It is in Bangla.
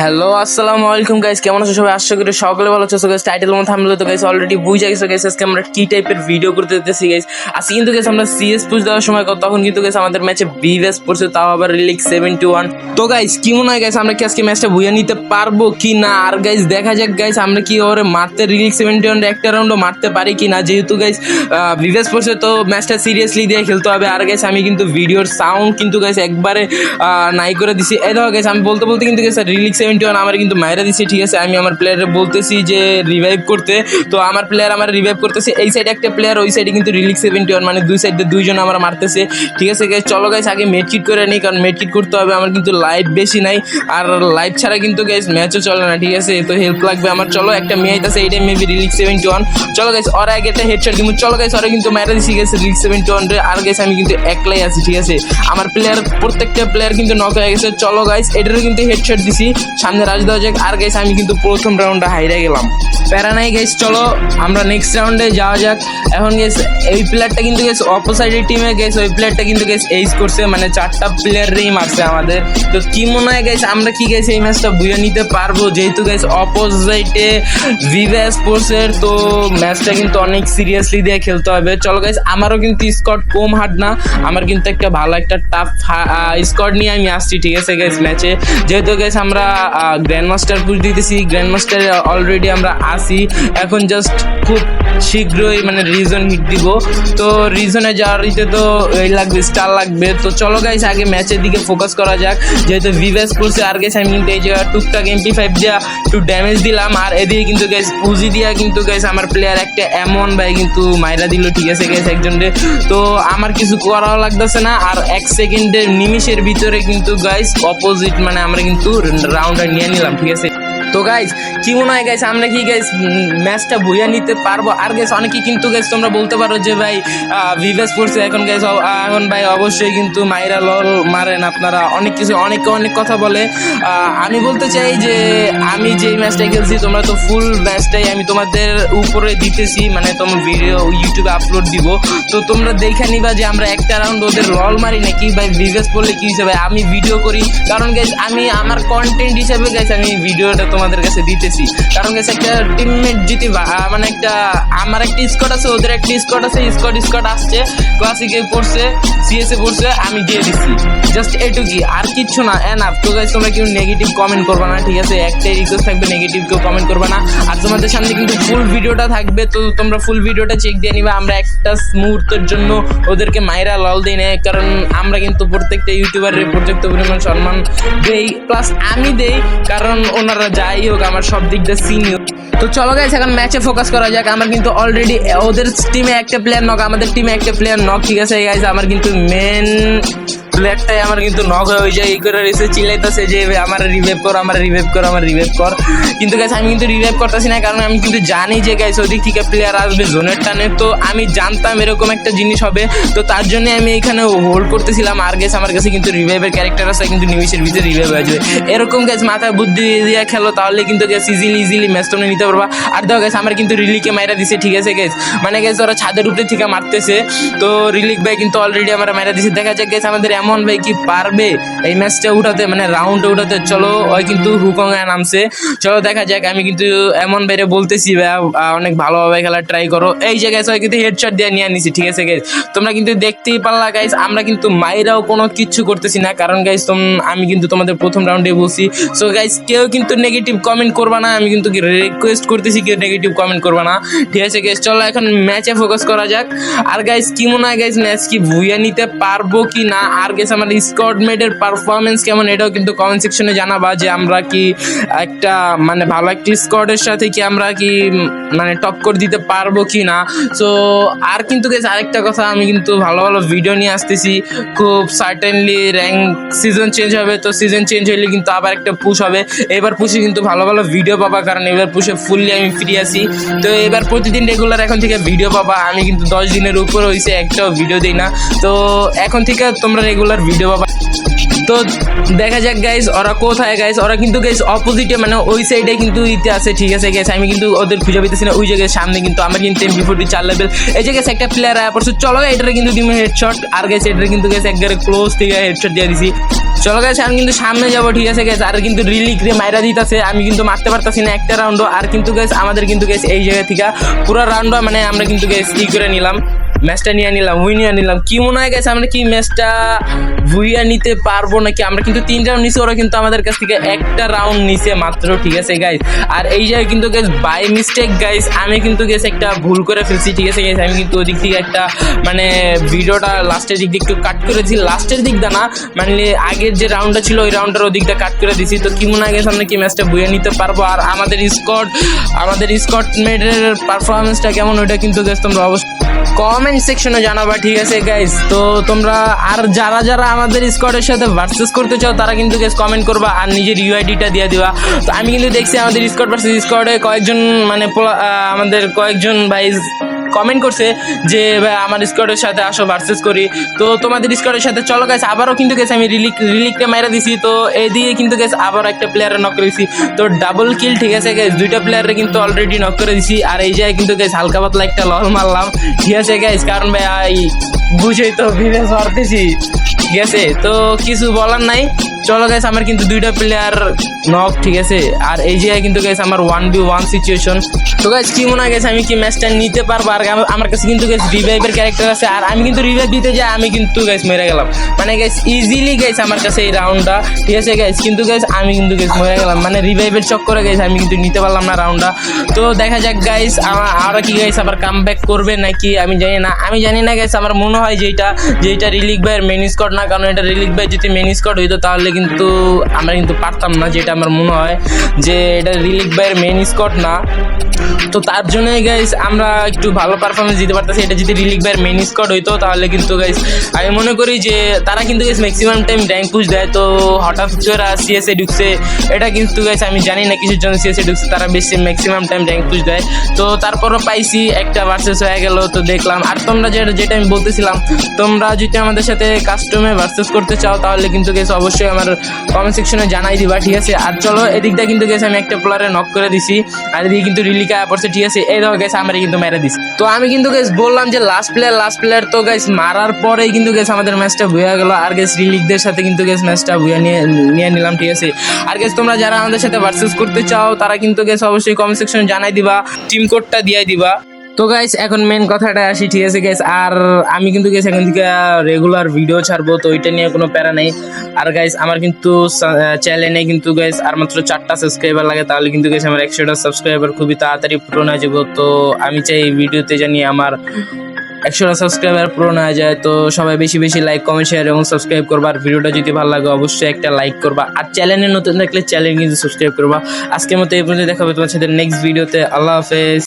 হ্যালো আসসালামু আলাইকুম গাইস কেমন আছো সবাই? আশা করি সকলে ভালো আছো। গাইস টাইটেল মধ্যে থামলে তো গাইস অলরেডি বুঝে গেছো গাইস আজকে আমরা কি টাইপের ভিডিও করতে যেতেছি গাইস আজকে কিন্তু গাইস আমরা সিএস পুশ দেওয়ার সময় তখন কিন্তু গাইস আমাদের ম্যাচে বিভেস পড়ছে তাও আবার রিলিক সেভেন্টি ওয়ান তো গাইস কি মনে হয় গাইস আমরা কি আজকে ম্যাচটা বুঝে নিতে পারব কি না? আর গাইস দেখা যাক গাইস আমরা কি ওরে মারতে রিলিক সেভেন্টি ওয়ান একটা রাউন্ডও মারতে পারি কি না? যেহেতু গাইস বিভেস পড়ছে তো ম্যাচটা সিরিয়াসলি দিয়ে খেলতে হবে। আর গাইস আমি কিন্তু ভিডিওর সাউন্ড কিন্তু গাইস একবারে নাই করে দিছি। এই দেখো গাইস আমি বলতে বলতে কিন্তু গাইস রিলিক সেভেন্টি ওয়ান আমার কিন্তু মাইরা দিছি, ঠিক আছে? আমি আমার প্লেয়ারে বলতেছি যে রিভাইভ করতে। তো আমার প্লেয়ার আমার রিভাইভ করতেছে। এই সাইডে একটা প্লেয়ার ওই সাইডে কিন্তু রিলিক সেভেন্টি ওয়ান মানে দুই সাইডে দুইজন আমার মারতেছে। ঠিক আছে চলো গাইস আগে মেডকিট করে নিই, কারণ মেডকিট করতে হবে। আমার কিন্তু লাইভ বেশি নাই। আর লাইভ ছাড়া কিন্তু গাইস ম্যাচও চলে না, ঠিক আছে? তো হেল্প লাগবে আমার। চলো, একটা মেয়ে আইতাছে, এইটাই মেবি রিলিক সেভেন্টি ওয়ান চলো গাইস ওরা আগে একটা হেডশট কিন্তু চলো গাইস ওরা কিন্তু মাইরা দিছি গেছে রিলিক সেভেন্টি ওয়ান আর গাইস আমি কিন্তু একলাই আছি, ঠিক আছে? আমার প্লেয়ার প্রত্যেকটা প্লেয়ার কিন্তু নক হয়ে গেছে। চলো গাইস এটারও কিন্তু হেডশট দিছি। সামনে রাজ দেওয়া যাক আর গেছে আমি কিন্তু প্রথম রাউন্ডে হাইরে গেলাম। প্যারা নাই গাইস চলো আমরা নেক্সট রাউন্ডে যাওয়া যাক। এখন গেস এই প্লেয়ারটা কিন্তু গেস অপোসাইডের টিমে গেস ওই প্লেয়ারটা কিন্তু গেস এইস করছে মানে চারটা প্লেয়ারই মারছে আমাদের। তো কি মনে হয় গেস আমরা কি গেছে এই ম্যাচটা বুঝে নিতে পারব? যেহেতু গেস অপোজিটে ভিভা স্পোর্টসের তো ম্যাচটা কিন্তু অনেক সিরিয়াসলি দিয়ে খেলতে হবে। চলো গাইস আমারও কিন্তু স্কট কম হার্ড না। আমার কিন্তু একটা ভালো, একটা টাফ স্কট নিয়ে আমি আসছি, ঠিক আছে গেস ম্যাচে যেহেতু গেস আমরা গ্র্যান্ড মাস্টার পুশ দিতেছি। গ্র্যান্ড মাস্টার অলরেডি আমরা আসি এখন জাস্ট খুব শীঘ্রই মানে রিজন হিট দিব। তো রিজনে যাওয়ার ইতে তো এই লাগবে স্টার লাগবে। তো চলো গাইস আগে ম্যাচের দিকে ফোকাস করা যাক। যেহেতু ভিভেস করছে আর গেছে আমি কিন্তু এই জায়গায় টুকটাক এমপি ফাইভ দিয়া একটু ড্যামেজ দিলাম। আর এদিকে কিন্তু গাইস পুজি দিয়া কিন্তু গাইস আমার প্লেয়ার একটা এমন ভাই কিন্তু মাইরা দিল। ঠিক আছে গাইস একজনকে। তো আমার কিছু করাও লাগতেছে না। আর এক সেকেন্ডের নিমিষের ভিতরে কিন্তু গাইস অপোজিট মানে আমরা কিন্তু রাউন্ডটা নিয়ে নিলাম ঠিক আছে? তো গাইস কি মনে হয় গাইস আমরা কি গাইস ম্যাচটা বইয়া নিতে পারব? আর গাইস অনেকে কিন্তু গাইস তোমরা বলতে পারো যে ভাই ভিভেস পড়ছে এখন গাইস এখন ভাই অবশ্যই কিন্তু মাইরা লল মারেন আপনারা। অনেক কিছু, অনেক অনেক কথা বলে। আমি বলতে চাই যে, আমি যে ম্যাচটা খেলছি, তোমরা তো ফুল ম্যাচটাই আমি তোমাদের উপরে দিতেছি মানে তোমার ভিডিও ইউটিউবে আপলোড দিব। তো তোমরা দেখে নিবা যে আমরা একটা রাউন্ড ওদের লল মারি নাকি? ভাই ভিভেস পড়লে কি হিসেবে আমি ভিডিও করি। কারণ গাইস আমি, আমার কন্টেন্ট হিসেবে গাইস আমি ভিডিওটা তোমাদের কাছে দিতেছি। কারণ গাইস একটা টিমমেট বা- আহ, মানে একটা আমার একটা স্কট আছে ওদের একটা স্কট আছে স্কট স্কট আসছে ক্লাসিকে পড়ছে সিএসএ পড়ছে আমি দিয়ে দিচ্ছি জাস্ট এটুকুই আর কিচ্ছু না এনাফ তো গাইস তোমরা কেউ নেগেটিভ কমেন্ট করবে না ঠিক আছে? একটাই রিকোয়েস্ট থাকবে নেগেটিভ কেউ কমেন্ট করবে না। আর তোমাদের সামনে কিন্তু ফুল ভিডিওটা থাকবে তো তোমরা ফুল ভিডিওটা চেক দিয়ে নিবে। আমরা একটা মুহূর্তের জন্য ওদেরকে মায়েরা লল দিই না কারণ আমরা কিন্তু প্রত্যেকটা ইউটিউবারের পর্যাপ্ত পরিমাণ সম্মান দেই প্লাস আমি দেই কারণ ওনারা যাই হোক, আমার সব দিক দিয়ে সিনিয়র তো চলো গাইস এখন ম্যাচে ফোকাস করা যাক। আমার কিন্তু অলরেডি ওদের টিমে একটা প্লেয়ার নক আমাদের টিমে একটা প্লেয়ার নক ঠিক আছে গাইস আমার কিন্তু মেন প্লেয়ারটাই আমার কিন্তু নক হয়ে যায়, এই করে রয়েছে চিল্লাইতেছে যে আমার রিভাইভ কর, আমার রিভাইভ কর, আমার রিভাইভ কর। কিন্তু গাইস আমি কিন্তু রিভাইভ করতেছি না, কারণ আমি কিন্তু জানি যে গাইস ওদিক থেকে প্লেয়ার আসবে জোনের টানে, তো আমি জানতাম এরকম একটা জিনিস হবে। তো তার জন্য আমি এখানে হোল্ড করতেছিলাম, আর গেছে আমার কাছে কিন্তু রিভাইভের ক্যারেক্টার আছে, কিন্তু নিমিশের ভিতরে রিভাইভ হয়ে যাবে। এরকম গাইস মাথায় বুদ্ধি দিয়ে খেলো, তাহলে কিন্তু গ্যাস ইজিলি ইজিলি ম্যাচ তোমরা নিতে পারবা। আর দেখো গেছে আমার কিন্তু রিলিকে মাইরা দিছে, ঠিক আছে গেছ মানে গেছে ওরা ছাদের উপরে থেকে মারতেছে। তো রিলিক ভাই কিন্তু অলরেডি আমার মাইরা দিছে। দেখা যাক গেছে আমাদের এমন ভাই কি পারবে? এই ম্যাচটা উঠাতে মানে রাউন্ডে উঠাতে, চলো, ওই কিন্তু হুকং এ নামছে। চলো, দেখা যাক, আমি কিন্তু এমন বাইরে বলতেছি ভাই অনেক ভালোভাবে খেলা ট্রাই করো। এই যে গেছে ওই কিন্তু হেডশট দিয়ে নিয়ে নিছি, ঠিক আছে গাইস তোমরা কিন্তু দেখতেই পারলা গাইস আমরা কিন্তু মাইরাও কোনো কিচ্ছু করতেছি না। কারণ তোম, আমি কিন্তু তোমাদের প্রথম রাউন্ডে বলছি। সো গাইস কেউ কিন্তু নেগেটিভ কমেন্ট করবা না। আমি কিন্তু রিকোয়েস্ট করতেছি, কেউ নেগেটিভ কমেন্ট করবা না। ঠিক আছে গাইস চলো, এখন ম্যাচে ফোকাস করা যাক। আর গাইস কি মনে হয় গাইস ম্যাচ কি ভুইয়া নিতে পারব কি না? আর আমার স্কোয়াড মেডের পারফরমেন্স কেমন এটাও কিন্তু কমেন্ট সেকশনে জানাবা যে আমরা কি একটা মানে ভালো একটি স্কোয়াডের সাথে কি আমরা কি মানে টক্কর দিতে পারব কি না সো আর কিন্তু গাইস আরেকটা কথা, আমি কিন্তু ভালো ভালো ভিডিও নিয়ে আসতেছি। খুব সার্টেনলি র্যাঙ্ক সিজন চেঞ্জ হবে, তো সিজন চেঞ্জ হলে কিন্তু আবার একটা পুশ হবে। এবার পুষে কিন্তু ভালো ভালো ভিডিও পাবা, কারণ এবার পুষে ফুললি আমি ফ্রি আছি। তো এবার প্রতিদিন রেগুলার এখন থেকে ভিডিও পাবা। আমি কিন্তু দশ দিনের উপর হয়েছে একটাও ভিডিও দিই না। তো এখন থেকে তোমরা রেগুলার রেগুলার ভিডিও পাবা তো দেখা যাক গাইস ওরা কোথায় গাইস ওরা কিন্তু গাইস অপোজিটে মানে ওই সাইডে কিন্তু ইতে আছে, ঠিক আছে গাইস আমি কিন্তু ওদের খুঁজে পেতেছি না, ওই জায়গায় সামনে কিন্তু আমার কিন্তু এমপি ফোর্টি চার লেভেল এই যে গেছে একটা প্লেয়ার আয়া পড়ছে। চলো এটারে কিন্তু দিমে হেডশট আর গেছে এটারে কিন্তু গেছে একবারে ক্লোজ থেকে হেডশট দিয়ে দিছি। চলো গেছে আমি কিন্তু সামনে যাব, ঠিক আছে গেছে আর কিন্তু রিলিক রে মাইরা দিতেছে, আমি কিন্তু মারতে পারতাছি না একটা রাউন্ডও আর কিন্তু গেছে আমাদের কিন্তু গেছে এই জায়গা থেকে পুরো রাউন্ডও মানে আমরা কিন্তু গেছে ই করে নিলাম। ম্যাচটা নিয়ে নিলাম উই নিয়ে নিলাম কি মনে হয় গেছে আমরা কি ম্যাচটা ভুইয়া নিতে পারব নাকি? আমরা কিন্তু তিন রাউন্ড নিছি, ওরা কিন্তু আমাদের কাছ থেকে একটা রাউন্ড নিছে মাত্র, ঠিক আছে গাইস আর এই জায়গায় কিন্তু গাইস বাই মিস্টেক গাইস আমি কিন্তু গেছে একটা ভুল করে ফেলছি, ঠিক আছে গাইস আমি কিন্তু ওদিক থেকে একটা মানে ভিডিওটা লাস্টের দিক দিয়ে একটু কাট করেছি লাস্টের দিকটা না মানে আগের যে রাউন্ডটা ছিল, ওই রাউন্ডটার ওদিকটা কাট করে দিছি। তো কি মনে হয় গেছে আমরা কি ম্যাচটা বুয়ে নিতে পারব? আর আমাদের স্কট আমাদের স্কট মেডের পারফরমেন্সটা কেমন? ওইটা কিন্তু গেছে তোমরা অবশ্যই কমেন্ট সেকশনে জানাবা, ঠিক আছে গাইজ তো তোমরা আর যারা যারা আমাদের স্কোয়াডের সাথে ভার্সেস করতে চাও, তারা কিন্তু গেস কমেন্ট করবা আর নিজের ইউআইডিটা দিয়ে দিবা। তো আমি কিন্তু দেখছি আমাদের স্কোয়াড ভার্সেস স্কোয়াডে কয়েকজন মানে আমাদের কয়েকজন ভাই কমেন্ট করছে যে, ভাই, আমার স্কোয়াডের সাথে আসো ভার্সেস করি। তো তোমাদের স্কোয়াডের সাথে, চলো গেছে আবারও কিন্তু গেছে আমি রিলিক রিলিককে মাইরা দিছি। তো এই দিয়ে কিন্তু গেছে আবারও একটা প্লেয়ারে নক করে দিছি তো ডাবল কিল ঠিক আছে গেছে দুইটা প্লেয়ারে কিন্তু অলরেডি নক করে দিছি। আর এই জায়গায় কিন্তু গেছে হালকা পাতলা একটা লল মারলাম। ঠিক আছে গাইস কারণ ভাই বুঝেই তো বিবেশ মারতেছি। আছে? তো কিছু বলার নাই। চলো গাইস আমার কিন্তু দুইটা প্লেয়ার নক ঠিক আছে? আর এই জায়গায় কিন্তু গাইস আমার ওয়ান বি ওয়ান সিচুয়েশন তো গাইস কি মনে হয় গেছে আমি কি ম্যাচটা নিতে পারব? আর আমার- কাছে কিন্তু গাইস রিভাইভের ক্যারেক্টার আছে। আর আমি কিন্তু রিভাইভ দিতে যাই, আমি কিন্তু গাইস মেরে গেলাম। মানে গাইস ইজিলি গাইস আমার কাছে এই রাউন্ডটা ঠিক আছে গাইস কিন্তু গাইস আমি কিন্তু গাইস মরে গেলাম। মানে রিভাইভের চক্করে গাইস আমি কিন্তু নিতে পারলাম না রাউন্ডটা তো দেখা যাক গাইস আমার আরও কি গাইস আবার কাম ব্যাক করবে নাকি, আমি জানি না। আমি জানি না গাইস আমার মনে হয় যে এটা যে এটা রিলিক ভাইয়ের মেন স্কট না, কারণ এটা রিলিক ভাই যদি মেন স্কট হইতো, তাহলে কিন্তু আমরা কিন্তু পারতাম না, যেটা আমার মনে হয় যে এটা রিলিক ভাইয়ের মেন স্কট না। তো তার জন্যই গাইস আমরা একটু ভালো পারফরমেন্স দিতে পারতেছি। এটা যদি রিলিক ভাইয়ের মেন স্কট হইতো, তাহলে কিন্তু গাইস আমি মনে করি যে তারা কিন্তু guys maximum time rank push দেয়। তো হঠাৎ করে সিএসএ ঢুকছে, এটা কিন্তু গাইস আমি জানি না কিছুর জন্য সিএসএ ঢুকছে, তারা বেশি ম্যাক্সিমাম টাইম র্যাঙ্ক পুশ দেয়। তো তারপরও পাইছি, একটা ভার্সেস হয়ে গেল, তো দেখলাম। আর তোমরা যেটা যেটা আমি বলতেছিলাম, তোমরা যদি আমাদের সাথে কাস্টমে ভার্সেস করতে চাও, তাহলে কিন্তু গেছে অবশ্যই আমার কমেন্ট সেকশনে জানাই দিবা, ঠিক আছে? আর চলো, এদিকটা কিন্তু গেছে আমি একটা প্লেয়ারে নক করে দিছি। আর এদিকে কিন্তু রিলিকা পড়ছে, ঠিক আছে? এই দেখো গেছে আমরা কিন্তু মেরে দিছি। তো আমি কিন্তু গেছ বললাম যে লাস্ট প্লেয়ার লাস্ট প্লেয়ার তো গাইস মারার পরেই কিন্তু গেছে আমাদের ম্যাচটা ভুয়া গেল। আর গেছ রিলিকদের সাথে কিন্তু গেছ ম্যাচটা ভুয়া নিয়ে নিয়ে নিলাম, ঠিক আছে? আর গেছ তোমরা যারা আমাদের সাথে ভার্সেস করতে চাও, তারা কিন্তু গেছে অবশ্যই কমেন্ট সেকশনে জানাই দিবা। টিম কোডটা দিয়ে দিবা। তো গাইস এখন মেন কথাটা আসি, ঠিক আছে গাইস আর আমি কিন্তু গেছি এখন থেকে রেগুলার ভিডিও ছাড়বো, তো ওইটা নিয়ে কোনো প্যারা নেই। আর গাইস আমার কিন্তু চ্যানেলে কিন্তু গাইস আর মাত্র চারটা সাবস্ক্রাইবার লাগে, তাহলে কিন্তু গেছে আমার একশোটা সাবস্ক্রাইবার খুবই তাড়াতাড়ি পূরণ হয়ে যাব। তো আমি চাই এই ভিডিওতে জানি আমার একশোটা সাবস্ক্রাইবার পূরণ হয়ে যায়। তো সবাই বেশি বেশি লাইক কমেন্ট শেয়ার এবং সাবস্ক্রাইব করবা। আর ভিডিওটা যদি ভালো লাগে, অবশ্যই একটা লাইক করবা। আর চ্যানেলে নতুন থাকলে চ্যানেল কিন্তু সাবস্ক্রাইব করবা। আজকের মতো এই পর্যন্ত দেখাবে তোমার সাথে নেক্সট ভিডিওতে আল্লাহ হাফেজ।